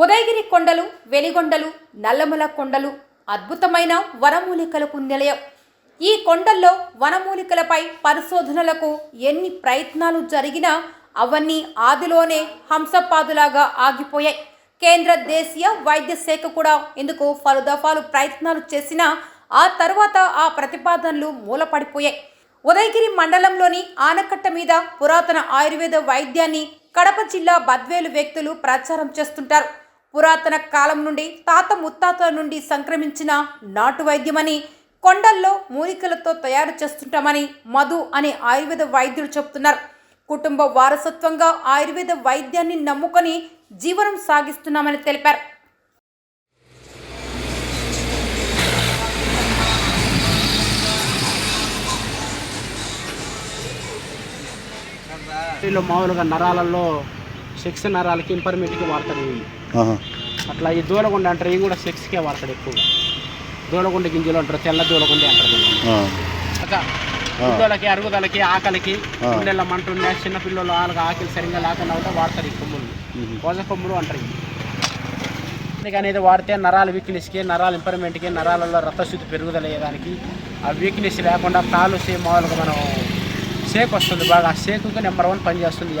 ఉదయగిరి కొండలు వెలిగొండలు నల్లమల కొండలు అద్భుతమైన వనమూలికలకు నిలయం ఈ కొండల్లో వనమూలికలపై పరిశోధనలకు ఎన్ని ప్రయత్నాలు జరిగినా అవన్నీ ఆదిలోనే హంసపాదులాగా ఆగిపోయాయి. కేంద్ర దేశీయ వైద్య శాఖ కూడా ఇందుకు పలు దఫాలు ప్రయత్నాలు చేసినా ఆ తర్వాత ఆ ప్రతిపాదనలు మూలపడిపోయాయి. ఉదయగిరి మండలంలోని ఆనకట్ట మీద పురాతన ఆయుర్వేద వైద్యాన్ని కడప జిల్లా బద్వేలు వ్యక్తులు ప్రచారం చేస్తుంటారు. పురాతన కాలం నుండి తాత ముత్తాతల నుండి సంక్రమించిన నాటు వైద్యమని కొండల్లో మూలికలతో తయారు చేస్తుంటామని మధు అనే ఆయుర్వేద వైద్యుడు చెప్తున్నారు కుటుంబ వారసత్వంగా ఆయుర్వేద వైద్యాన్ని నమ్ముకొని జీవనం సాగిస్తున్నామని తెలిపారు. మామూలుగా నరాలలో సెక్స్ నరాలకి ఇంపర్మీట్కి వాడతారు ఇవి. అట్లా ఈ దూలగుండ అంటారు ఇవి కూడా సెక్స్కే వాడతాడు ఎక్కువగా దూలగుండ గింజలు అంటారు తెల్ల దూలగుండ అంటారు. గుడ్డలకి అరుగుదలకి ఆకలికి. గుండెల మంట ఉన్న చిన్న పిల్లలు వాళ్ళకి ఆకలి సరిగ్గా లేకుండా ఉంటే వాడతారు ఈ కొమ్ములు మ్మ్. కోజ కొమ్ములు అంటారు ఇవి అందుకని ఇది వాడితే నరాల వీక్నెస్కి నరాల ఇంపర్మెంట్కి నరాలలో రక్తశుద్ధి పెరుగుదల అయ్యేదానికి ఆ వీక్నెస్ లేకుండా కాలు సే మామూలుగా మనం షేక్ వస్తుంది బాగా ఆ షేకుకి నెంబర్ వన్ పని చేస్తుంది ఈ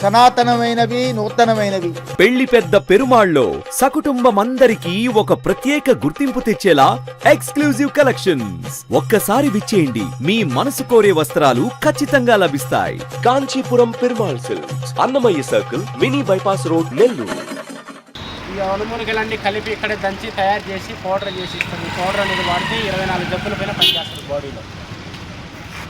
సనాతనమైనవి నూతనమైనవి. పెళ్ళి పెద్ద పెరుమాళ్ళో సకుటుంబమందరికీ ఒక ప్రత్యేక గుర్తింపు తెచ్చేలా ఎక్స్క్లూజివ్ కలెక్షన్స్. ఒక్కసారి విచ్చేయండి. మీ మనసు కోరే వస్త్రాలు ఖచ్చితంగా లభిస్తాయి. Kanchipuram Perumal silks Annamayya circle mini bypass road Nellore. ఈ అనుమూలికలన్నీ కలిపి ఇక్కడే దంచి తయారు చేసి పౌడర్ చేసి ఇస్తుంది ఈ పౌడర్ అనేది వాడితే ఇరవై నాలుగు జబ్బుల పైన పనిచేస్తుంది బాడీలో.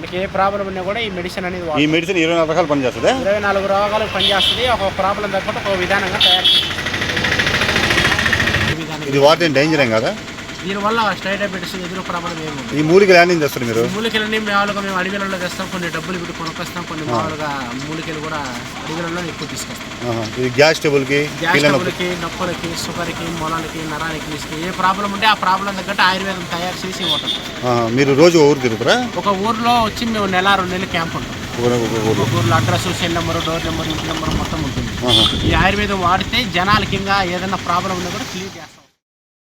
మనకి ఏ ప్రాబ్లం ఉన్నా కూడా ఈ మెడిసిన్ అనేది ఈ. మెడిసిన్ ఇరవై నాలుగు రకాలు పనిచేస్తుంది? ఇరవై నాలుగు రోగాలకు పనిచేస్తుంది. ఒక ప్రాబ్లం తగ్గట్టు ఒక విధానంగా తయారు ఇది వాడితే డేంజర్ ఏం కదా? దీనివల్ల స్టై డయాబెటీస్ ఎదురు ప్రాబ్లం ఏమి. ఈ మూలికలు ల్యాండింగ్ చేస్తారు మీరు? ఈ మూలికలన్నీ మామూలుగా మేము అడవిలలో తెస్తాం కొన్ని డబ్బులు పెట్టి కొనుక్కొస్తాం కొన్ని మామూలుగా మూలికలు కూడా అడవిలలో ఎక్కువ తీసుకొస్తాం. ఇది గ్యాస్ ట్రబుల్కి గ్యాస్ ట్రబుల్కి నొప్పులకి షుగర్కి మొలాలకి నరాలకి ఏ ప్రాబ్లం ఉంటే ఆ ప్రాబ్లం తగ్గట్టు ఆయుర్వేదం తయారు చేసి ఇవ్వటం. మీరు రోజు ఊరు తిరుగుతారా? ఒక ఊర్లో వచ్చి మేము నెల రెండు నెలలు క్యాంప్ ఉంటాం. ఊర్లో. Address cell number door number ఇంటి నెంబర్ మొత్తం ఉంటుంది. ఈ ఆయుర్వేదం వాడితే జనాలకి ఇంకా ఏదైనా ప్రాబ్లం ఉన్నా కూడా క్లియర్ చేస్తాం.